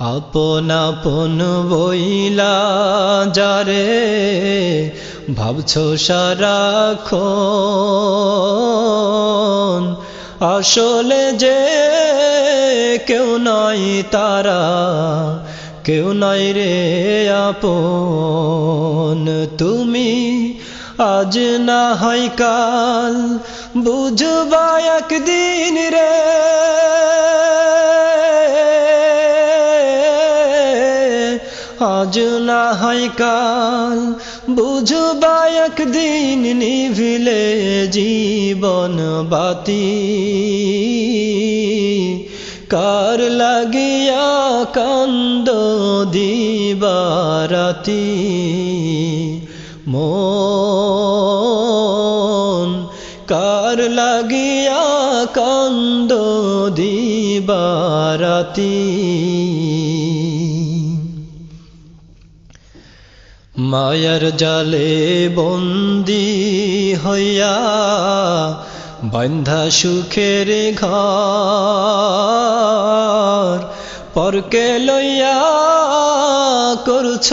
আপন আপন বইলা যারে, ভাবছ সারাক্ষণ। আসলে যে কেউ নাই তারা, কেউ নাই রে আপন। তুমি আজ না হয় কাল, বুঝবা একদিন রে না হয় কাল, বুঝবা একদিন নিভিলে জীবন বাতি কার লাগিয়া কান্দ দিবারাতি? মন, কার লাগিয়া কান্দ দিবারাতি? মায়ার জালে বন্দি হইয়া বন্ধা সুখের ঘর পরকে লইয়া করছ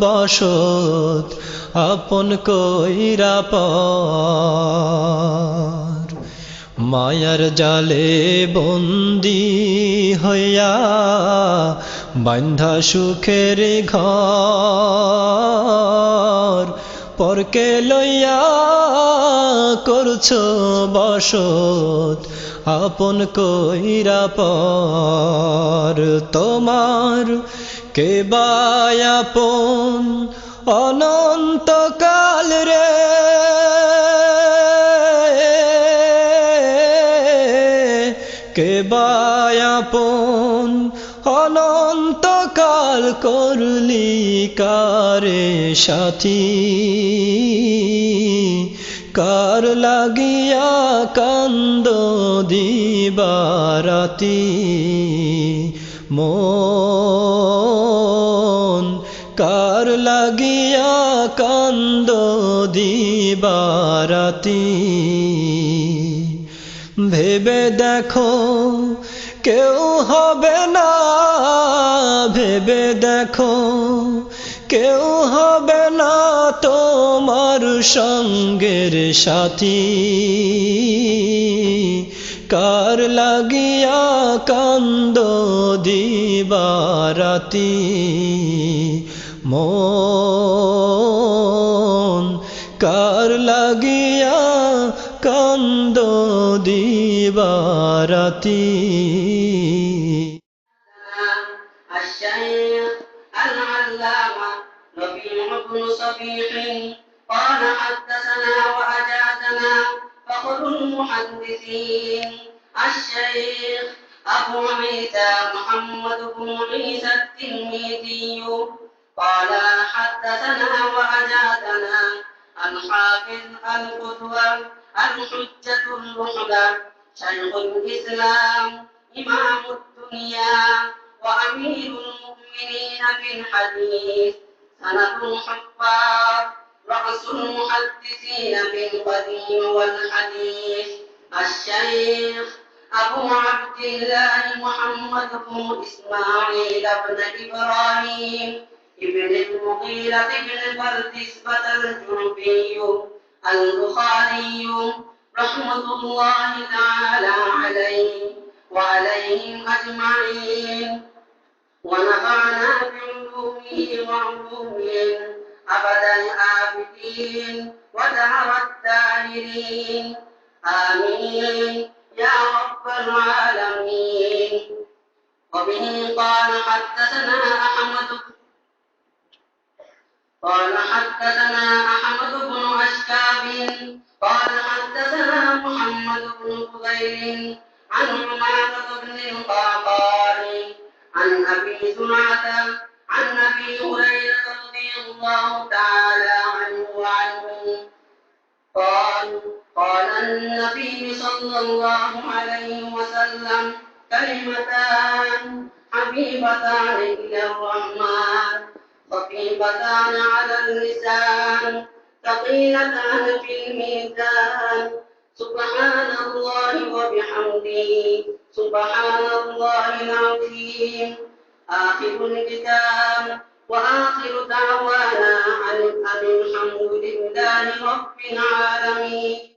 বসত আপন কইরা পর। মায়ার জালে বন্দি হইয়া বান্ধা সুখের ঘর পরকে লইয়া করছ বসত আপন কইরা পর তোমার কে বায়াপন অনন্তকাল রে কে বায়াপন অনন্তকাল করলি কারে সাথী? কার লাগিয়া কান্দ দিবারাতি? মন কার লাগিয়া কান্দ দিবারাতি? ভেবে দেখো কেউ হবে না। ভেবে দেখো কেউ হবে না তোমার সঙ্গের সাথী। কার লাগিয়া কান্দ দিবারাতি? মন কার লাগিয়া কান্দ দিবারাতি الشيخ العلامة ربيع بن صبيح قال حدثنا وأجازنا فخر المحدثين الشيخ أبو عيسى محمد بن عيسى الترمذي قال حدثنا وأجازنا الحافظ القدوة الحجة الرحلة شيخ الإسلام إمام الدنيا وأمير المؤمنين في الحديث سند الحفاظ رأس المحدثين في القديم والحديث الشيخ أبو عبد الله محمد بن إسماعيل بن إبراهيم ابن المغيرة بن بردسبة الجنبي البخاري رحمة الله تعالى عليه وعليهم أجمعين. ونفعنا بعلومه وعلومهم أبد الآبدين ودهر الداهرين. آمين. يا رب العالمين. وبه قال حدثنا أحمد قال حدثنا أحمد بن أشكاب قال حدثنا محمد بن فضيل عن عمارة بن القعقاع عن أبي زرعة عن أبي هريرة رضي الله تعالى عنه وعنه قال قال النبي صلى الله عليه وسلم كلمتان حبيبتان إلى الرحمن. خفيفتان على اللسان ثقيلتان في الميزان سبحان الله وبحمده سبحان الله العظيم آخر الكتاب وآخر دعوانا عن أن الحمد لله رب العالمين